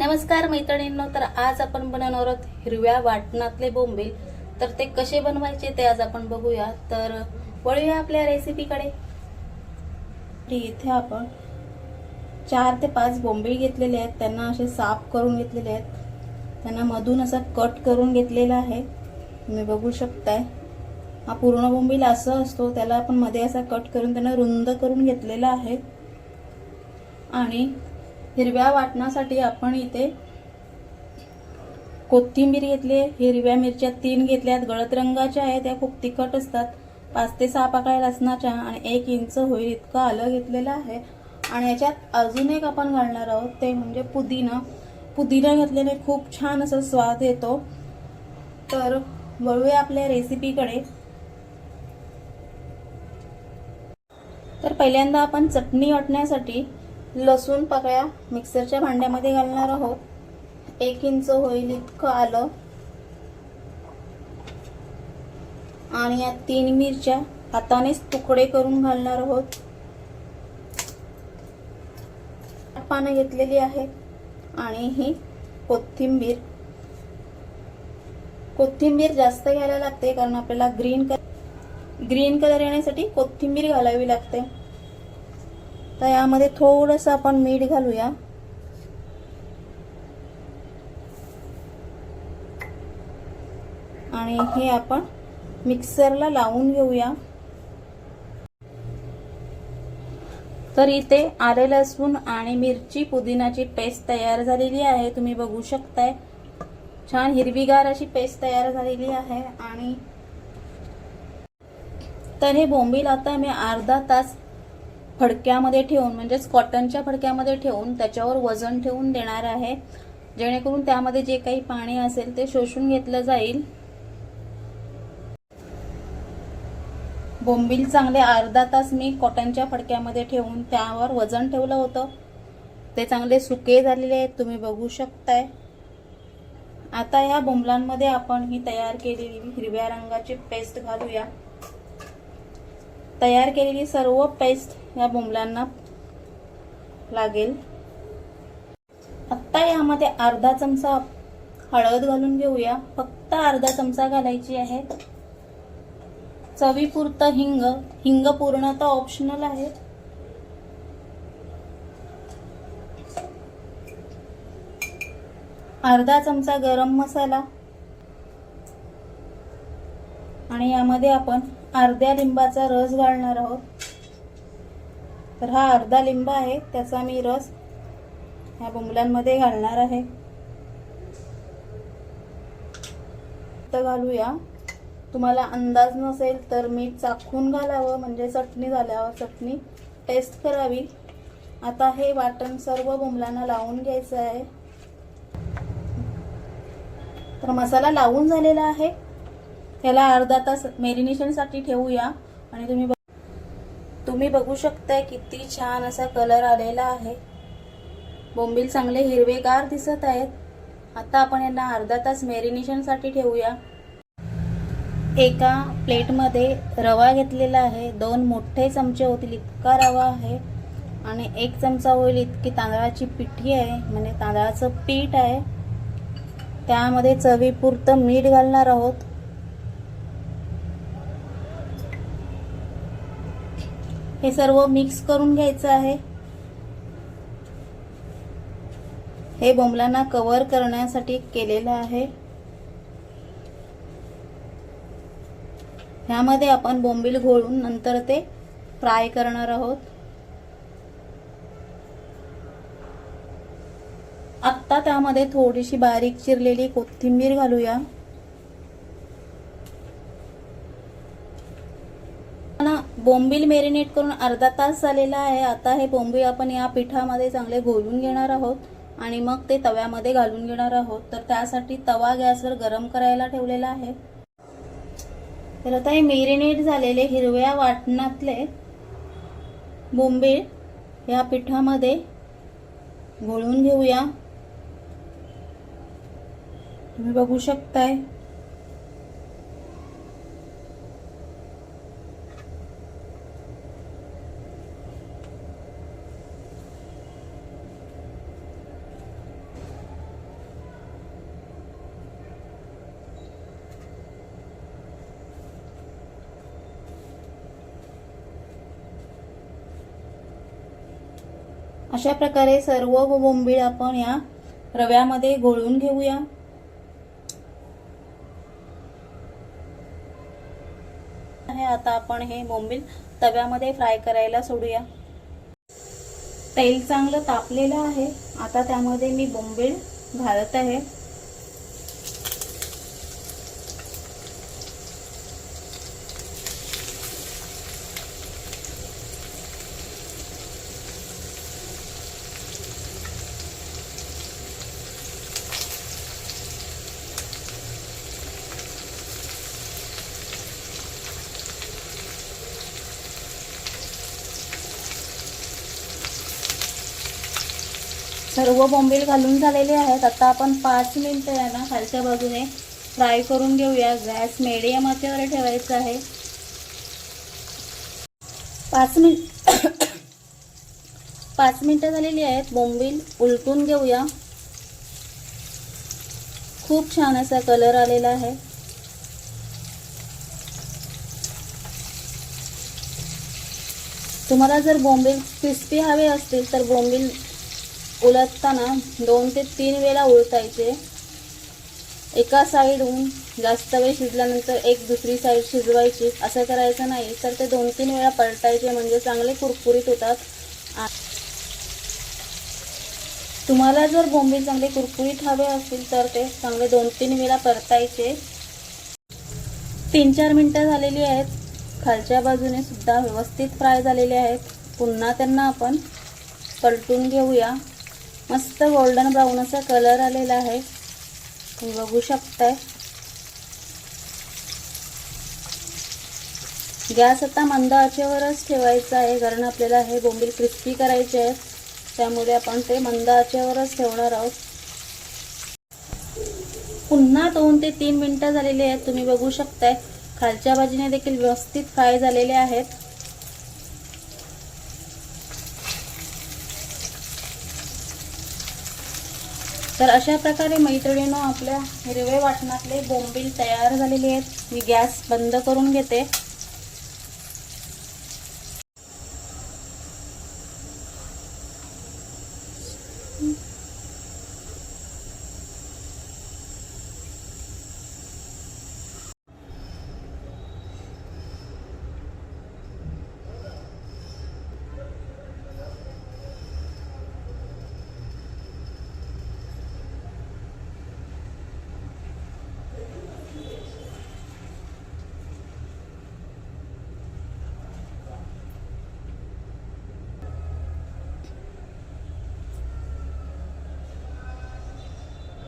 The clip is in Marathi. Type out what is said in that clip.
नमस्कार मैत्रिणींनो तर आज आपण बनवणार आहोत हिरव्या वाटणातले बोंबील. तर ते कसे बनवायचे ते आज आपण बघूया. तर वळूया आपल्या रेसिपीकडे इथे आपण चार ते पाच बोंबील घेतलेले आहेत. त्यांना असे साफ करून घेतलेले आहेत. त्यांना मधून असा कट करून घेतलेला आहे. तुम्ही बघू शकताय. हा पूर्ण बोंबील असं असतो. त्याला आपण मध्ये असा कट करून त्यांना रुंद करून घेतलेला आहे. आणि हिरव्या वाटणासाठी आपण इथे कोथिंबीर घेतली आहे. हिरव्या मिरच्या तीन घेतल्यात. गळत रंगाच्या आहेत. त्या खूप तिखट असतात. पाच ते सहा पाकळ्या लसणाच्या आणि एक इंच होईल इतकं आलं घेतलेलं आहे. आणि याच्यात अजून एक आपण घालणार आहोत. ते म्हणजे पुदिना. पुदिना घातल्याने खूप छान असं स्वाद येतो. तर वळूया आपल्या रेसिपीकडे तर पहिल्यांदा आपण चटणी वाटण्यासाठी लसूण पकळ्या मिक्सरच्या भांड्यामध्ये घालणार आहोत. एक इंच होईल इतकं आलं. आणि या तीन मिरच्या हातानेच तुकडे करून घालणार आहोत. पानं घेतलेली आहेत. आणि ही कोथिंबीर. कोथिंबीर जास्त घ्यायला लागते कारण आपल्याला ग्रीन कलर ग्रीन कलर येण्यासाठी कोथिंबीर घालावी लागते. तर यामध्ये थोडंसं आपण मीठ घालूया. आणि हे आपण मिक्सरला लावून घेऊया. तर इथे आले लसूण आणि मिरची पुदिनाची पेस्ट तयार झालेली आहे. तुम्ही बघू शकताय. छान हिरवीगार अशी पेस्ट तयार झालेली आहे. आणि तर हे बोंबील आता मी अर्धा तास फडक्यामध्ये ठेवून म्हणजेच कॉटनच्या फडक्यामध्ये ठेवून त्याच्यावर वजन ठेवून देणार आहे. जेणेकरून त्यामध्ये जे काही पाणी असेल ते शोषून घेतलं जाईल. बोंबील चांगले अर्धा तास मी कॉटनच्या फडक्यामध्ये ठेवून त्यावर वजन ठेवलं होतं. ते चांगले सुके झालेले आहेत तुम्ही बघू शकताय. आता या बोंबलांमध्ये आपण ही तयार केलेली हिरव्या रंगाची पेस्ट घालूया. तयार केलेली सर्व पेस्ट या बोंबलांना लागेल. आत्ता यामध्ये अर्धा चमचा हळद घालून घेऊया. फक्त अर्धा चमचा घालायची आहे. चवीपुरतं हिंग. हिंग पूर्णतः ऑप्शनल आहे. अर्धा चमचा गरम मसाला. आणि यामध्ये आपण अर्ध्या लिंबाचा रस घालणार आहोत. तर हा अर्धा लिंब आहे त्याचा मी रस ह्या बोंबलांमध्ये घालणार आहे. तर घालूया. तुम्हाला अंदाज नसेल तर मीठ चाखून घालावं म्हणजे चटणी झाल्यावर चटणी टेस्ट करावी. आता हे वाटण सर्व बोंबलांना लावून घ्यायचं आहे. तर मसाला लावून झालेला आहे. त्याला अर्धा तास मेरिनेशनसाठी ठेवूया. आणि तुम्ही बघ- तुम्ही बघू शकताय किती छान असा कलर आलेला आहे. बोंबील चांगले हिरवेगार दिसत आहेत. आता आपण यांना अर्धा तास मेरिनेशनसाठी ठेवूया. एका प्लेटमध्ये रवा घेतलेला आहे. दोन मोठे चमचे होतील इतका रवा आहे. आणि एक चमचा होईल इतकी तांदळाची पिठी आहे. म्हणजे तांदळाचं पीठ आहे. त्यामध्ये चवीपुरतं मीठ घालणार आहोत. हे सर्व मिक्स करून घ्यायचं आहे. हे बोंबलांना कवर करण्यासाठी केलेलं आहे. ह्यामध्ये आपण बोंबील घोळून नंतर ते फ्राय करणार आहोत. आत्ता त्यामध्ये थोडीशी बारीक चिरलेली कोथिंबीर घालूया ना बोंबील मेरिनेट करून अर्धा तास झालेला आहे. आता हे बोंबील आपण या पिठामध्ये चांगले घोलून घेणार आहोत आणि मग ते तव्यामध्ये घालून घेणार आहोत. तर त्यासाठी तवा गॅसवर गरम करायला ठेवलेला आहे. तर आता हे मेरिनेट झालेले हिरव्या वाटणातले बोंबील या पिठामध्ये घोळून घेऊया. तुम्ही बघू शकताय. अशा प्रकारे सर्व बोंबीळ आपण या रव्यामध्ये घोळून घेऊया. आता आपण हे बोंबील तव्यामध्ये फ्राय करायला सोडूया. तेल चांगलं तापलेलं आहे. आता त्यामध्ये मी बोंबील घालत आहे. सर्व बोंबील घालून झालेले आहेत. आता आपण पाच मिनिटं आहे ना खालच्या बाजूने फ्राय करून घेऊया. गॅस मिडियम आचेवर ठेवायचा आहे. पाच मिनिट पाच मिनिटं झालेली आहेत. बोंबील उलटून घेऊया. खूप छान असा कलर आलेला आहे. तुम्हाला जर बोंबील क्रिस्पी हवे असतील तर बोंबील उलटताना दोन ते तीन वेळा उलटायचे. एका साईडहून जास्त वेळ शिजल्यानंतर एक दुसरी साईड शिजवायची. असं करायचं नाही तर ते दोन तीन वेळा पलटायचे म्हणजे चांगले कुरकुरीत होतात. तुम्हाला जर बोंबे चांगले कुरकुरीत हवे असतील तर ते चांगले दोन तीन वेळा परतायचे तीन चार मिनटं झालेली आहेत. खालच्या बाजूने सुद्धा व्यवस्थित फ्राय झालेले आहेत. पुन्हा त्यांना आपण पलटून घेऊया. मस्त गोल्डन ब्राऊन असा कलर आलेला आहे. तुम्ही बघू शकताय. गॅस आता मंद आचेवरच ठेवायचा आहे कारण आपल्याला हे बोंबील क्रिस्पी करायचे आहेत. त्यामुळे आपण ते मंद आचेवरच ठेवणार आहोत. पुन्हा दोन ते तीन मिनटं झालेली आहेत तुम्ही बघू शकताय. खालच्या बाजूने देखील व्यवस्थित फ्राय झालेले आहेत. तर अशा प्रकारे मैत्रिणीनं आपल्या हिरवे वाटणातले बोंबील तयार झालेले आहेत. मी गॅस बंद करून घेते.